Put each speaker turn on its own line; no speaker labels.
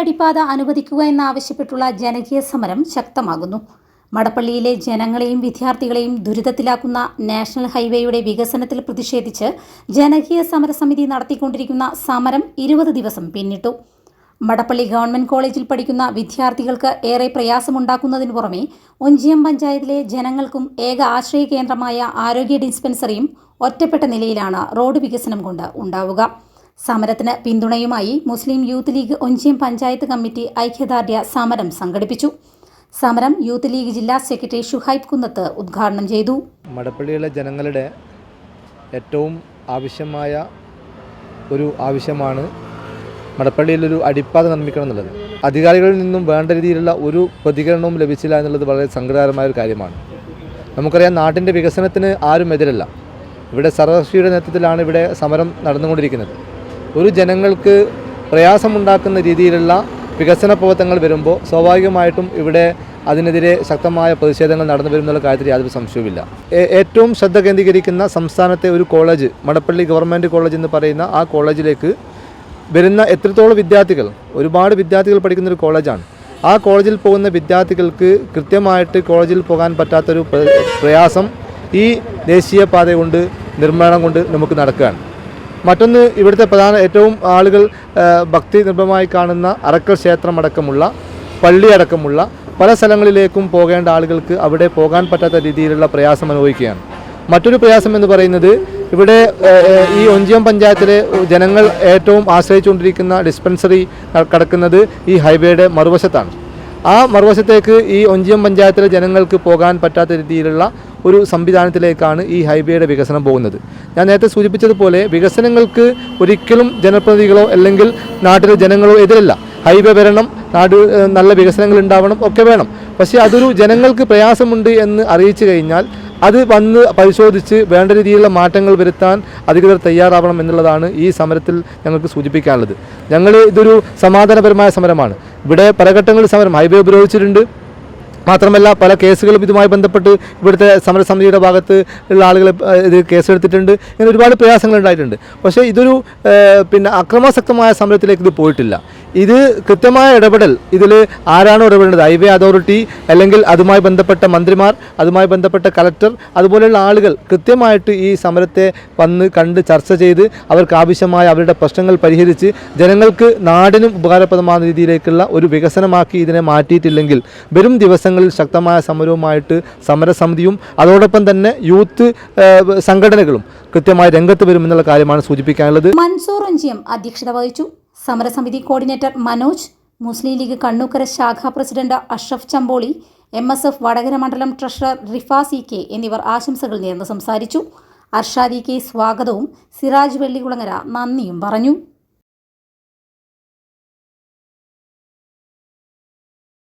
അടിപ്പാത അനുവദിക്കുക എന്നാവശ്യപ്പെട്ടുള്ള ജനകീയ സമരം ശക്തമാകുന്നു. മടപ്പള്ളിയിലെ ജനങ്ങളെയും വിദ്യാർത്ഥികളെയും ദുരിതത്തിലാക്കുന്ന നാഷണൽ ഹൈവേയുടെ വികസനത്തിൽ പ്രതിഷേധിച്ച് ജനകീയ സമരസമിതി നടത്തിക്കൊണ്ടിരിക്കുന്ന സമരം ഇരുപത് ദിവസം പിന്നിട്ടു. മടപ്പള്ളി ഗവൺമെന്റ് കോളേജിൽ പഠിക്കുന്ന വിദ്യാർത്ഥികൾക്ക് ഏറെ പ്രയാസമുണ്ടാക്കുന്നതിനു പുറമെ ഒഞ്ചിയം പഞ്ചായത്തിലെ ജനങ്ങൾക്കും ഏക ആശ്രയ കേന്ദ്രമായ ആരോഗ്യ ഡിസ്പെൻസറിയും ഒറ്റപ്പെട്ട നിലയിലാണ് റോഡ് വികസനം കൊണ്ട് ഉണ്ടാവുക. സമരത്തിന് പിന്തുണയുമായി Muslim Youth League Onchiyam panchayat committee ഐക്യദാർഢ്യ സമരം സംഘടിപ്പിച്ചു. സമരം യൂത്ത് ലീഗ് ജില്ലാ സെക്രട്ടറി ഷുഹൈബ് കുന്നത്ത് ഉദ്ഘാടനം ചെയ്തു.
മടപ്പള്ളിയിലെ ജനങ്ങളുടെ ഏറ്റവും ആവശ്യമായ ഒരു ആവശ്യമാണ് മടപ്പള്ളിയിൽ ഒരു അടിപ്പാത നിർമ്മിക്കണം എന്നുള്ളത്. അധികാരികളിൽ നിന്നും വേണ്ട രീതിയിലുള്ള ഒരു പ്രതികരണവും ലഭിച്ചില്ല എന്നുള്ളത് വളരെ സങ്കടകരമായ ഒരു കാര്യമാണ്. നമുക്കറിയാം നാട്ടിന്റെ വികസനത്തിന് ആരും എതിരല്ല. ഇവിടെ സർവകക്ഷിയുടെ നേതൃത്വത്തിലാണ് ഇവിടെ സമരം നടന്നുകൊണ്ടിരിക്കുന്നത്. ഒരു ജനങ്ങൾക്ക് പ്രയാസമുണ്ടാക്കുന്ന രീതിയിലുള്ള വികസന പ്രവർത്തനങ്ങൾ വരുമ്പോൾ സ്വാഭാവികമായിട്ടും ഇവിടെ അതിനെതിരെ ശക്തമായ പ്രതിഷേധങ്ങൾ നടന്നു വരുമെന്നുള്ള കാര്യത്തിൽ യാതൊരു സംശയവുമില്ല. ഏറ്റവും ശ്രദ്ധ കേന്ദ്രീകരിക്കുന്ന സംസ്ഥാനത്തെ ഒരു കോളേജ് മടപ്പള്ളി ഗവൺമെന്റ് കോളേജ് എന്ന് പറയുന്ന ആ കോളേജിലേക്ക് വരുന്ന എത്രത്തോളം വിദ്യാർത്ഥികൾ ഒരുപാട് വിദ്യാർത്ഥികൾ പഠിക്കുന്ന ഒരു കോളേജാണ്. ആ കോളേജിൽ പോകുന്ന വിദ്യാർത്ഥികൾക്ക് കൃത്യമായിട്ട് കോളേജിൽ പോകാൻ പറ്റാത്തൊരു പ്ര- പ്രയാസം ഈ ദേശീയപാത കൊണ്ട് നിർമ്മാണം കൊണ്ട് നമുക്ക് നടക്കുകയാണ്. മറ്റൊന്ന് ഇവിടുത്തെ പ്രധാന ഏറ്റവും ആളുകൾ ഭക്തി നിർഭമായി കാണുന്ന അറക്കൽ ക്ഷേത്രമടക്കമുള്ള പള്ളി അടക്കമുള്ള പല സ്ഥലങ്ങളിലേക്കും പോകേണ്ട ആളുകൾക്ക് അവിടെ പോകാൻ പറ്റാത്ത രീതിയിലുള്ള പ്രയാസം അനുഭവിക്കുകയാണ്. മറ്റൊരു പ്രയാസം എന്ന് പറയുന്നത് ഇവിടെ ഈ ഒഞ്ചിയം പഞ്ചായത്തിലെ ജനങ്ങൾ ഏറ്റവും ആശ്രയിച്ചുകൊണ്ടിരിക്കുന്ന ഡിസ്പെൻസറി കിടക്കുന്നത് ഈ ഹൈവേയുടെ മറുവശത്താണ്. ആ മറുവശത്തേക്ക് ഈ ഒഞ്ചിയം പഞ്ചായത്തിലെ ജനങ്ങൾക്ക് പോകാൻ പറ്റാത്ത രീതിയിലുള്ള ഒരു സംവിധാനത്തിലേക്കാണ് ഈ ഹൈവേയുടെ വികസനം പോകുന്നത്. ഞാൻ നേരത്തെ സൂചിപ്പിച്ചതുപോലെ വികസനങ്ങൾക്ക് ഒരിക്കലും ജനപ്രതിനിധികളോ അല്ലെങ്കിൽ നാട്ടിലെ ജനങ്ങളോ എതിരല്ല. ഹൈവേ വരണം നാട് നല്ല വികസനങ്ങൾ ഉണ്ടാവണം ഒക്കെ വേണം. പക്ഷേ അതൊരു ജനങ്ങൾക്ക് പ്രയാസമുണ്ട് എന്ന് അറിയിച്ചു കഴിഞ്ഞാൽ അത് വന്ന് പരിശോധിച്ച് വേണ്ട രീതിയിലുള്ള മാറ്റങ്ങൾ വരുത്താൻ അധികൃതർ തയ്യാറാവണം എന്നുള്ളതാണ് ഈ സമരത്തിൽ ഞങ്ങൾക്ക് സൂചിപ്പിക്കാനുള്ളത്. ഞങ്ങൾ ഇതൊരു സമാധാനപരമായ സമരമാണ്. ഇവിടെ പല ഘട്ടങ്ങളിൽ സമരം ഹൈവേ ഉപരോധിച്ചിട്ടുണ്ട്. മാത്രമല്ല പല കേസുകളും ഇതുമായി ബന്ധപ്പെട്ട് ഇവിടുത്തെ സമരസമിതിയുടെ ഭാഗത്ത് ഉള്ള ആളുകൾ ഇത് കേസെടുത്തിട്ടുണ്ട് ഇങ്ങനെ ഒരുപാട് പ്രയാസങ്ങൾ ഉണ്ടായിട്ടുണ്ട്. പക്ഷേ ഇതൊരു പിന്നെ അക്രമാസക്തമായ സമരത്തിലേക്ക് ഇത് പോയിട്ടില്ല. ഇത് കൃത്യമായ ഇടപെടൽ. ഇതിൽ ആരാണ് ഇടപെടേണ്ടത്? ഹൈവേ അതോറിറ്റി അല്ലെങ്കിൽ അതുമായി ബന്ധപ്പെട്ട മന്ത്രിമാർ അതുമായി ബന്ധപ്പെട്ട കലക്ടർ അതുപോലെയുള്ള ആളുകൾ കൃത്യമായിട്ട് ഈ സമരത്തെ വന്ന് കണ്ട് ചർച്ച ചെയ്ത് അവർക്ക് ആവശ്യമായ അവരുടെ പ്രശ്നങ്ങൾ പരിഹരിച്ച് ജനങ്ങൾക്ക് നാടിനും ഉപകാരപ്രദമായ രീതിയിലേക്കുള്ള ഒരു വികസനമാക്കി ഇതിനെ മാറ്റിയിട്ടില്ലെങ്കിൽ വരും ദിവസങ്ങളിൽ ശക്തമായ സമരവുമായിട്ട് സമരസമിതിയും അതോടൊപ്പം തന്നെ യൂത്ത് സംഘടനകളും കൃത്യമായി രംഗത്ത് വരുമെന്നുള്ള കാര്യമാണ് സൂചിപ്പിക്കാനുള്ളത്.
മൻസൂർ അധ്യക്ഷത വഹിച്ചു. സമരസമിതി coordinator Manoj Muslim League Kannukkara ശാഖാ president Ashraf Champoli M S F Vadakara മണ്ഡലം ട്രഷറർ റിഫാസ് ഇ കെ എന്നിവർ ആശംസകൾ നേർന്ന് സംസാരിച്ചു. അർഷാദി കെ സ്വാഗതവും സിറാജ് വെള്ളികുളങ്ങര നന്ദിയും പറഞ്ഞു.